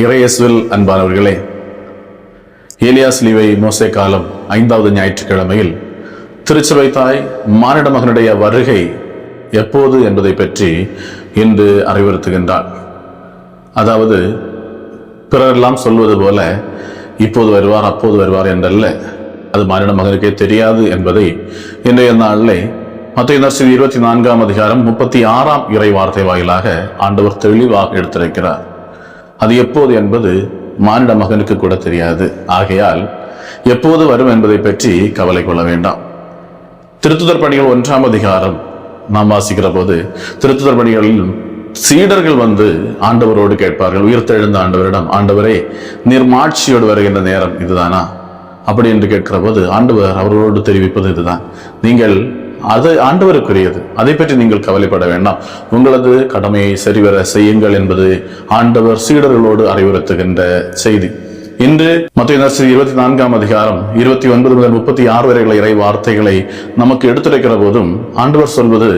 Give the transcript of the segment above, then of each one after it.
இறையேசுவில் அன்பானவர்களே ஏலியாஸ் லீவை மோசே காலம் ஐந்தாவது ஞாயிற்றுக்கிழமையில் திருச்சபை தாய் மானிட மகனுடைய வருகை எப்போது என்பதை பற்றி இன்று அறிவுறுத்துகின்றார். அதாவது பிறரெல்லாம் சொல்வது போல இப்போது வருவார் அப்போது வருவார் என்றல்ல அது மானிட மகனுக்கே தெரியாது என்பதை இன்றைய நாளிலே மத்திய நர்சின் இருபத்தி நான்காம் அதிகாரம் முப்பத்தி ஆறாம் இறை வார்த்தை வாயிலாக ஆண்டவர் தெளிவாக எடுத்திருக்கிறார். அது எப்போது என்பது மானிட மகனுக்கு கூட தெரியாது. ஆகையால் எப்போது வரும் என்பதை பற்றி கவலை கொள்ள வேண்டாம். திருத்துதர் பணிகள் ஒன்றாம் அதிகாரம் நாம் வாசிக்கிற போது திருத்துதர் பணிகளில் சீடர்கள் வந்து ஆண்டவரோடு கேட்பார்கள். உயிர்த்தெழுந்த ஆண்டவரிடம் ஆண்டவரே நீர் மாட்சியோடு வருகின்ற நேரம் இதுதானா? அப்படி என்று கேட்கிற போது ஆண்டவர் அவர்களோடு தெரிவிப்பது இதுதான். நீங்கள் அது ஆண்டவருக்குரியது. அதை பற்றி நீங்கள் கவலைப்பட வேண்டாம். உங்களது கடமையை சரிவர செய்யுங்கள் என்பது ஆண்டவர் சீடர்களோடு அறிவுறுத்துகின்ற செய்தி. இன்று மத்திய நர்சரி இருபத்தி நான்காம் அதிகாரம் இருபத்தி ஒன்பது முதல் முப்பத்தி ஆறு வரைகளை இறை வார்த்தைகளை நமக்கு எடுத்துரைக்கிற போதும் ஆண்டவர் சொல்வது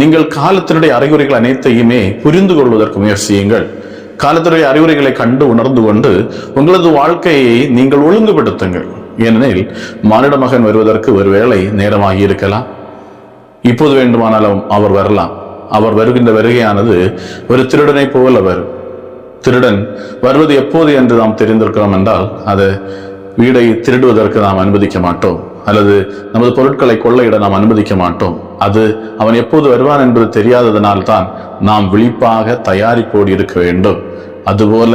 நீங்கள் காலத்தினுடைய அறிகுறிகள் அனைத்தையுமே புரிந்து கொள்வதற்கு முயற்சியுங்கள் காலத்துடைய அறிவுரைகளை கண்டு உணர்ந்து கொண்டு உங்களது வாழ்க்கையை நீங்கள் ஒழுங்குபடுத்துங்கள். ஏனெனில் மானிட மகன் வருவதற்கு ஒருவேளை நேரமாகி இருக்கலாம். இப்போது வேண்டுமானாலும் அவர் வரலாம். அவர் வருகின்ற வருகையானது ஒரு திருடனை போல வரும் திருடன் வருவது எப்போது என்று நாம் தெரிந்திருக்கிறோம் என்றால் அது வீடை திருடுவதற்கு நாம் அனுமதிக்க மாட்டோம். அல்லது நமது பொருட்களை கொள்ளையிட நாம் அனுமதிக்க மாட்டோம். அது அவன் எப்போது வருவான் என்பது தெரியாததனால் தான் நாம் விழிப்பாக தயாரிப்போடு இருக்க வேண்டும். அதுபோல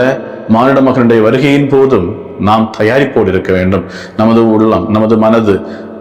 மானிட மகனுடைய வருகையின் போதும் நாம் தயாரிப்போடு இருக்க வேண்டும். நமது உள்ளம் நமது மனது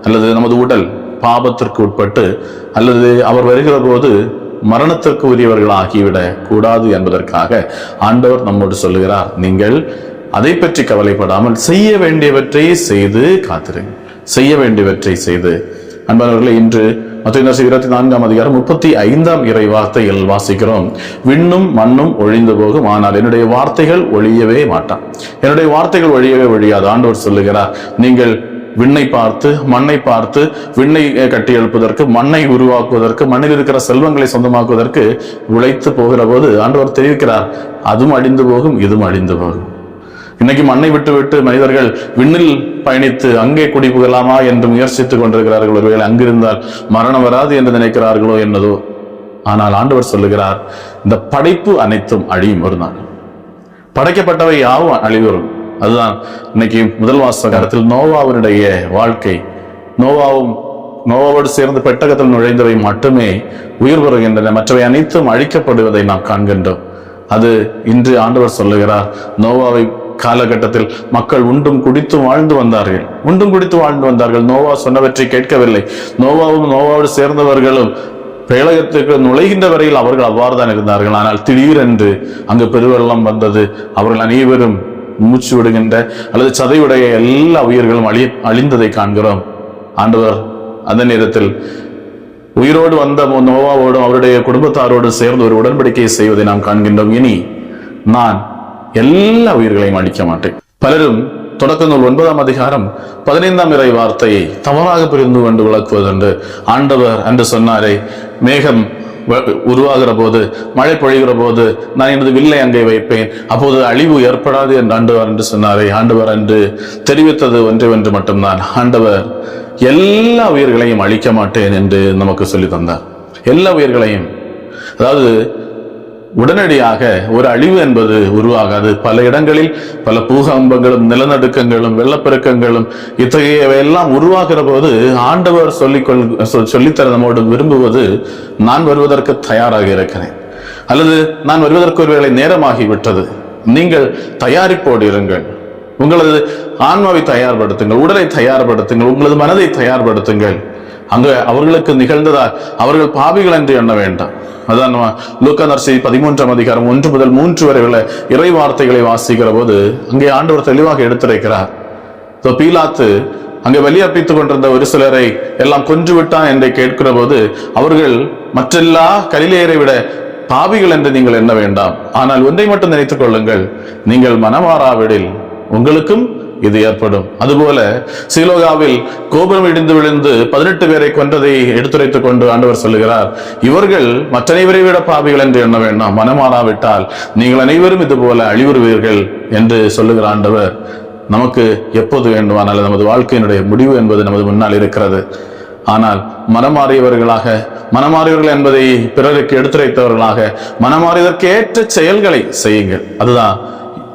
அல்லது நமது உடல் பாபத்திற்கு உட்பட்டு அல்லது அவர் வருகிற போது மரணத்திற்கு உரியவர்கள் ஆகிவிடக் கூடாது என்பதற்காக ஆண்டவர் நம்மோடு சொல்லுகிறார். நீங்கள் அதை பற்றி கவலைப்படாமல் செய்ய வேண்டியவற்றை செய்து காத்திருங்கள். செய்ய வேண்டியவற்றை செய்து. அன்பானவர்களே இன்று மத்திய இருபத்தி நான்காம் அதிகாரம் முப்பத்தி ஐந்தாம் இறை வார்த்தையில் வாசிக்கிறோம். விண்ணும் மண்ணும் ஒழிந்து போகும் ஆனால் என்னுடைய வார்த்தைகள் ஒழியவே மாட்டான். என்னுடைய வார்த்தைகள் ஒழியவே ஒழியாது. ஆண்டவர் சொல்லுகிறார் நீங்கள் விண்ணை பார்த்து மண்ணை பார்த்து விண்ணை கட்டி எழுப்பதற்கு மண்ணை உருவாக்குவதற்கு மண்ணில் இருக்கிற செல்வங்களை சொந்தமாக்குவதற்கு உழைத்து போகிற போது ஆண்டவர் தெரிவிக்கிறார் அதுவும் அழிந்து போகும் இதுவும் அழிந்து போகும். இன்னைக்கு மண்ணை விட்டு விட்டு மனிதர்கள் விண்ணில் பயணித்து அங்கே குடி புகலாமா என்று முயற்சித்துக் கொண்டிருக்கிறார்கள். ஒருவேளை அங்கிருந்தால் மரணம் வராது என்று நினைக்கிறார்களோ என்னதோ. ஆனால் ஆண்டவர் சொல்லுகிறார் இந்த படைப்பு அனைத்தும் அழியும் ஒரு நாள். படைக்கப்பட்டவை யாவும் அழிவரும் அதுதான் இன்னைக்கு முதல் வாசகத்தில் நோவாவினுடைய வாழ்க்கை. நோவாவும் நோவாவோடு சேர்ந்து பெட்டகத்தில் நுழைந்தவை மட்டுமே உயிர் பெறுகின்றன மற்றவை அனைத்தும் அழிக்கப்படுவதை நாம் காண்கின்றோம். அது இன்று ஆண்டவர் சொல்லுகிறார் நோவாவை காலகட்டத்தில் மக்கள் உண்டும் குடித்தும் வாழ்ந்து வந்தார்கள். உண்டும் குடித்து வாழ்ந்து வந்தார்கள். நோவா சொன்னவற்றை கேட்கவில்லை. நோவாவும் நோவாவோடு சேர்ந்தவர்களும் பேழகத்துக்கு நுழைகின்ற வரையில் அவர்கள் அவ்வாறு தான் இருந்தார்கள். ஆனால் திடீரென்று அங்கு பெருவெள்ளம் வந்தது. அவர்கள் அனைவரும் மூச்சு விடுகின்ற அல்லது சதையுடைய எல்லா உயிர்களும் அழி அழிந்ததை காண்கிறோம். ஆண்டவர் அந்த நேரத்தில் உயிரோடு வந்த நோவாவோடும் அவருடைய குடும்பத்தாரோடு சேர்ந்து ஒரு உடன்படிக்கையை செய்வதை நாம் காண்கின்றோம். இனி நான் எல்லா உயிர்களையும் அழிக்க மாட்டேன். பலரும் தொடக்க நூல் ஒன்பதாம் அதிகாரம் பதினைந்தாம் இறை வார்த்தையை தவறாக புரிந்து கொண்டு விளக்குவதுண்டு. ஆண்டவர் என்று சொன்னாரே மேகம் உருவாகிற போது மழை பொழிகிற போது நான் எனது வில்லை அங்கே வைப்பேன். அப்போது அழிவு ஏற்படாது என்று ஆண்டவர் என்று சொன்னாரே. ஆண்டவர் என்று தெரிவித்தது ஒன்று ஒன்று மட்டும்தான். ஆண்டவர் எல்லா உயிர்களையும் அழிக்க மாட்டேன் என்று நமக்கு சொல்லி தந்தார் எல்லா உயிர்களையும். அதாவது உடனடியாக ஒரு அழிவு என்பது உருவாகாது. பல இடங்களில் பல பூகம்பங்களும் நிலநடுக்கங்களும் வெள்ளப்பெருக்கங்களும் இத்தகையவையெல்லாம் உருவாகிற போது ஆண்டவர் சொல்லிக்கொள் சொல்லித்தர நம்மோடு விரும்புவது நான் வருவதற்கு தயாராக இருக்கிறேன். அல்லது நான் வருவதற்கு ஒருவேளை நேரமாகி விட்டது நீங்கள் தயாரிப்போடு இருங்கள். உங்களது ஆன்மாவை தயார்படுத்துங்கள் உடலை தயார்படுத்துங்கள் உங்களது மனதை தயார்படுத்துங்கள். அங்கு அவர்களுக்கு நிகழ்ந்ததா அவர்கள் பாவிகள் என்று எண்ண வேண்டாம். அதான் லூக்கா நர்சி பதிமூன்றாம் அதிகாரம் ஒன்று முதல் மூன்று வரை உள்ள இறை வார்த்தைகளை வாசிக்கிற போது அங்கே ஆண்டவர் தெளிவாக எடுத்துரைக்கிறார். பீலாத்து அங்கே வெளியப்பித்துக் கொண்டிருந்த ஒரு சிலரை எல்லாம் கொன்று விட்டான் என்று கேட்கிற போது அவர்கள் மற்றெல்லா கலிலேயரை விட பாவிகள் என்று நீங்கள் எண்ண வேண்டாம். ஆனால் ஒன்றை மட்டும் நினைத்துக் கொள்ளுங்கள். நீங்கள் மனமாறாவிடில் உங்களுக்கும் இது ஏற்படும். அதுபோல சீலோகாவில் கோபுரம் இடிந்து விழுந்து பதினெட்டு பேரை கொன்றதை எடுத்துரைத்துக் கொண்டு ஆண்டவர் சொல்லுகிறார் இவர்கள் மற்ற அனைவரை விட பாவிகள் என்று எண்ண வேண்டாம். மனமாறாவிட்டால் நீங்கள் அனைவரும் இது போல அழிவுறுவீர்கள் என்று சொல்லுகிற ஆண்டவர் நமக்கு எப்போது வேண்டுமானால் நமது வாழ்க்கையினுடைய முடிவு என்பது நமது முன்னால் இருக்கிறது. ஆனால் மனமாறியவர்களாக மனமாறியவர்கள் என்பதை பிறருக்கு எடுத்துரைத்தவர்களாக மனமாறியதற்கு ஏற்ற செயல்களை செய்யுங்கள். அதுதான்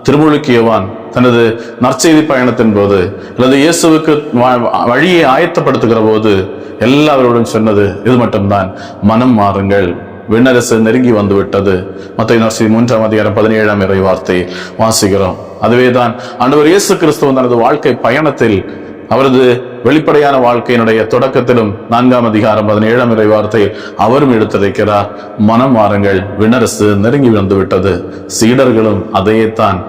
திருமுழுக்கியவான் தனது நற்செய்தி பயணத்தின் போது அல்லது இயேசுவுக்கு வழியை ஆயத்தப்படுத்துகிற போது எல்லாவரோடும் சொன்னது இது மட்டும்தான். மனம் மாறுங்கள். விண்ணரசு நெருங்கி வந்துவிட்டது. மத்திய நர்சி மூன்றாம் அதிகாரம் பதினேழாம் இறை வார்த்தை வாசிக்கிறோம். அதுவே தான் ஆண்டவர் இயேசு கிறிஸ்துவ தனது வாழ்க்கை பயணத்தில் அவரது வெளிப்படையான வாழ்க்கையினுடைய தொடக்கத்திலும் நான்காம் அதிகாரம் பதினேழாம் இறை வார்த்தையில் அவரும் எடுத்துரைக்கிறார். மனம் மாறுங்கள். விண்ணரசு நெருங்கி வந்துவிட்டது. சீடர்களும் அதையே தான்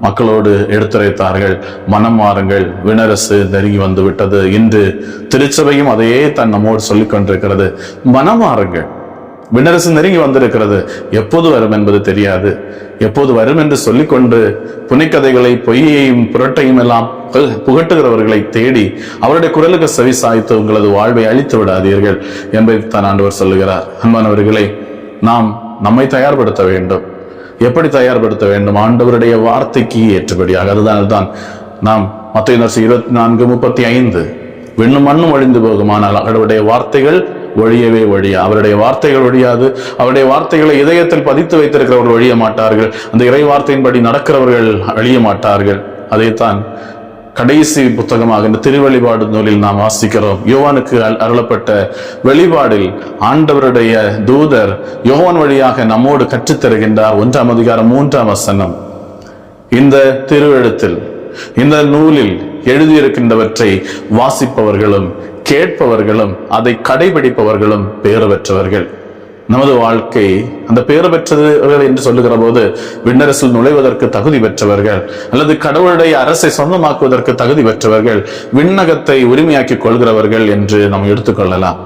மக்களோடு எடுத்துரைத்தார்கள். மனம் மாறுங்கள். வினரசு நெருங்கி வந்து விட்டது இன்று திருச்சபையும் அதையே தன் நம்மோடு சொல்லிக் கொண்டிருக்கிறது. மனம் மாறுங்கள். வினரசு நெருங்கி வந்திருக்கிறது. எப்போது வரும் என்பது தெரியாது. எப்போது வரும் என்று சொல்லிக்கொண்டு புனைக்கதைகளை பொய்யையும் புரட்டையும் எல்லாம் புகட்டுகிறவர்களை தேடி அவருடைய குரலுக்கு செவி சாய்த்து உங்களது வாழ்வை அழித்து விடாதீர்கள் என்பதை தான் ஆண்டவர் சொல்லுகிறார். அன்பானவர்களை நாம் நம்மை தயார்படுத்த வேண்டும். எப்படி தயார்படுத்த வேண்டும்? ஆண்டவருடைய வார்த்தைக்கு ஏற்றபடியாக. அதுதான் தான் நாம் மத்திய நரசு இருபத்தி நான்கு முப்பத்தி ஐந்து விண்ணும் மண்ணும் ஒழிந்து போகுமானால் அவருடைய வார்த்தைகள் ஒழியவே ஒழிய அவருடைய வார்த்தைகள் ஒழியாது. அவருடைய வார்த்தைகளை இதயத்தில் பதித்து வைத்திருக்கிறவர்கள் ஒழிய மாட்டார்கள். அந்த இறை வார்த்தையின்படி நடக்கிறவர்கள் அழிய மாட்டார்கள். அதைத்தான் கடைசி புத்தகமாக இந்த திருவெளிபாடு நூலில் நாம் வாசிக்கிறோம். யோவானுக்கு அருளப்பட்ட வெளிப்பாடில் ஆண்டவருடைய தூதர் யோவான் வழியாக நம்மோடு கற்றுத்தருகின்றார். ஒன்றாம் அதிகாரம் மூன்றாம் வசனம். இந்த திருவெழுத்தில் இந்த நூலில் எழுதியிருக்கின்றவற்றை வாசிப்பவர்களும் கேட்பவர்களும் அதை கடைபிடிப்பவர்களும் பெயர் பெற்றவர்கள். நமது வாழ்க்கை அந்த பேறு பெற்றவர்கள் என்று சொல்லுகிற போது விண்ணரசில் நுழைவதற்கு தகுதி பெற்றவர்கள் அல்லது கடவுளுடைய அரசை சொந்தமாக்குவதற்கு தகுதி பெற்றவர்கள் விண்ணகத்தை உரிமையாக்கிக் கொள்கிறவர்கள் என்று நாம் எடுத்துக்கொள்ளலாம்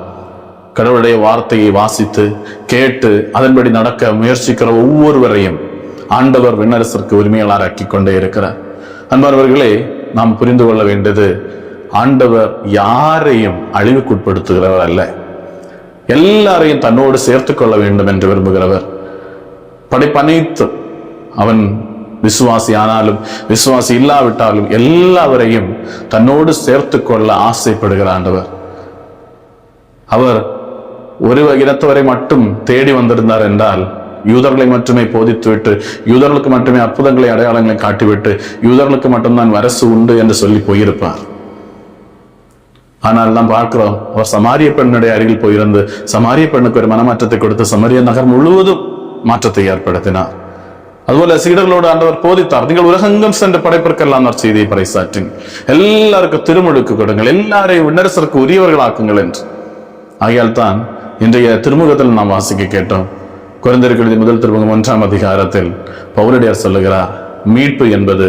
கடவுளுடைய வார்த்தையை வாசித்து கேட்டு அதன்படி நடக்க முயற்சிக்கிற ஒவ்வொருவரையும் ஆண்டவர் விண்ணரசிற்கு உரிமையாளராக்கி கொண்டே இருக்கிறார். அன்பானவர்களே நாம் புரிந்து கொள்ள வேண்டியது ஆண்டவர் யாரையும் அழிவுக்குட்படுத்துகிறவர் அல்ல. எல்லாரையும் தன்னோடு சேர்த்து கொள்ள வேண்டும் என்று விரும்புகிறவர். படைப்பனைத்து அவன் விசுவாசி ஆனாலும் விசுவாசி இல்லாவிட்டாலும் எல்லாவரையும் தன்னோடு சேர்த்து கொள்ள ஆசைப்படுகிற ஆண்டவர். அவர் ஒரு இனத்தவரை மட்டும் தேடி வந்திருந்தார் என்றால் யூதர்களை மட்டுமே போதித்துவிட்டு யூதர்களுக்கு மட்டுமே அற்புதங்களை அடையாளங்களை காட்டிவிட்டு யூதர்களுக்கு மட்டும்தான் வரசு உண்டு என்று சொல்லி போயிருப்பார். ஆனால் நாம் பார்க்கிறோம் அவர் சமாரிய பெண்ணுடைய அருகில் போயிருந்து சமாரிய பெண்ணுக்கு ஒரு மனமாற்றத்தை கொடுத்து சமாரிய நகர் முழுவதும் மாற்றத்தை ஏற்படுத்தினார். அதுபோல சீடர்களோடு ஆண்டவர் போதித்தார். நீங்கள் உலகெங்கும் சென்று படைப்பிற்கெல்லாம் செய்தியை பறைசாற்றின். எல்லாருக்கும் திருமுழுக்கு கொடுங்கள். எல்லாரையும் விண்ணரசருக்கு உரியவர்களாக்குங்கள் என்று. ஆகையால் தான் இன்றைய திருமுகத்தில் நாம் வாசிக்க கேட்டோம். குழந்தைகளின் முதல் திருமுகம் ஒன்றாம் அதிகாரத்தில் பவுலடியார் சொல்லுகிறார் மீட்பு என்பது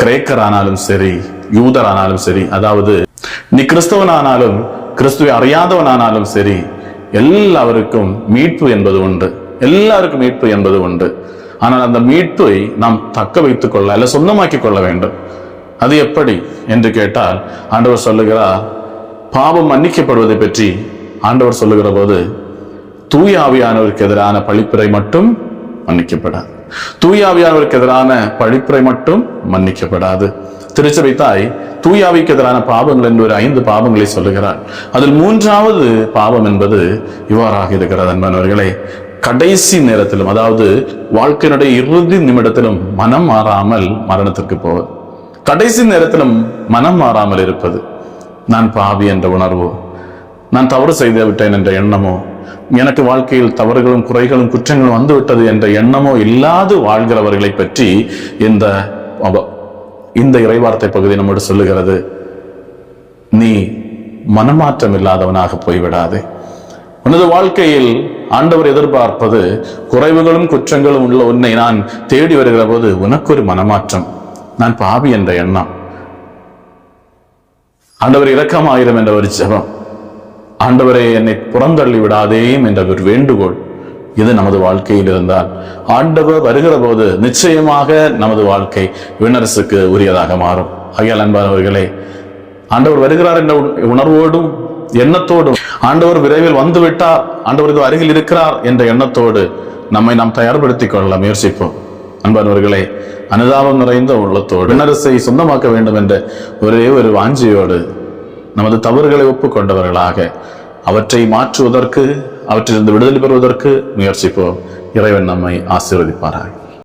கிரேக்கரானாலும் சரி யூதரானாலும் சரி அதாவது நீ கிறிஸ்தவனானாலும் கிறிஸ்துவை அறியாதவனானாலும் சரி எல்லாருக்கும் மீட்பு என்பது உண்டு. எல்லாருக்கும் மீட்பு என்பது உண்டு. ஆனால் அந்த மீட்பை நாம் தக்க வைத்துக் கொள்ள அல்ல சொந்தமாக்கிக் கொள்ள வேண்டும். அது எப்படி என்று கேட்டால் ஆண்டவர் சொல்லுகிறார் பாவம் மன்னிக்கப்படுவதை பற்றி ஆண்டவர் சொல்லுகிற போது தூயாவியானவருக்கு எதிரான பழிப்புரை மட்டும் மன்னிக்கப்படாது. தூயாவியானவருக்கு எதிரான பழிப்புரை மட்டும் மன்னிக்கப்படாது. திருச்சபை தாய் தூயாவிக்கு எதிரான பாவங்கள் என்று ஒரு ஐந்து பாவங்களை சொல்லுகிறார். அதில் மூன்றாவது பாவம் என்பது இவ்வாறாக இருக்கிறது அன்பானவர்களே. கடைசி நேரத்திலும் அதாவது வாழ்க்கையினுடைய இறுதி நிமிடத்திலும் மனம் மாறாமல் மரணத்திற்கு போவது. கடைசி நேரத்திலும் மனம் மாறாமல் இருப்பது. நான் பாவி என்ற உணர்வோ நான் தவறு செய்து விட்டேன் என்ற எண்ணமோ எனக்கு வாழ்க்கையில் தவறுகளும் குறைகளும் குற்றங்களும் வந்துவிட்டது என்ற எண்ணமோ இல்லாது வாழ்கிறவர்களை பற்றி இந்த இந்த இறைவார்த்தை பகுதி நம்மோடு சொல்லுகிறது நீ மனமாற்றம் இல்லாதவனாக போய்விடாதே. உனது வாழ்க்கையில் ஆண்டவர் எதிர்பார்ப்பது குறைவுகளும் குற்றங்களும் உள்ள உன்னை நான் தேடி வருகிற போது உனக்கு ஒரு மனமாற்றம் நான் பாவி என்ற எண்ணம். ஆண்டவர் இரக்கமாயிரம் என்ற ஒரு ஜெபம். ஆண்டவரே என்னை புறந்தள்ளி விடாதேயும் என்ற ஒரு வேண்டுகோள். இது நமது வாழ்க்கையில் இருந்தால் ஆண்டவர் வருகிற போது நிச்சயமாக நமது வாழ்க்கை விண்ணரசுக்கு உரியதாக மாறும். ஆகையால் அன்பானவர்களே ஆண்டவர் வருகிறார் என்ற உணர்வோடும் எண்ணத்தோடும் ஆண்டவர் விரைவில் வந்து விட்டார் ஆண்டவர் இது அருகில் இருக்கிறார் என்ற எண்ணத்தோடு நம்மை நாம் தயார்படுத்திக் கொள்ள முயற்சிப்போம். அன்பானவர்களே அனுதாபம் நிறைந்த உள்ளத்தோடு விண்ணரசை சொந்தமாக்க வேண்டும் என்ற ஒரே ஒரு வாஞ்சியோடு நமது தவறுகளை ஒப்புக்கொண்டவர்களாக அவற்றை மாற்றுவதற்கு அவற்றிலிருந்து விடுதலை பெறுவதற்கு முயற்சிப்போம். இறைவன் நம்மை ஆசீர்வதிப்பாராக.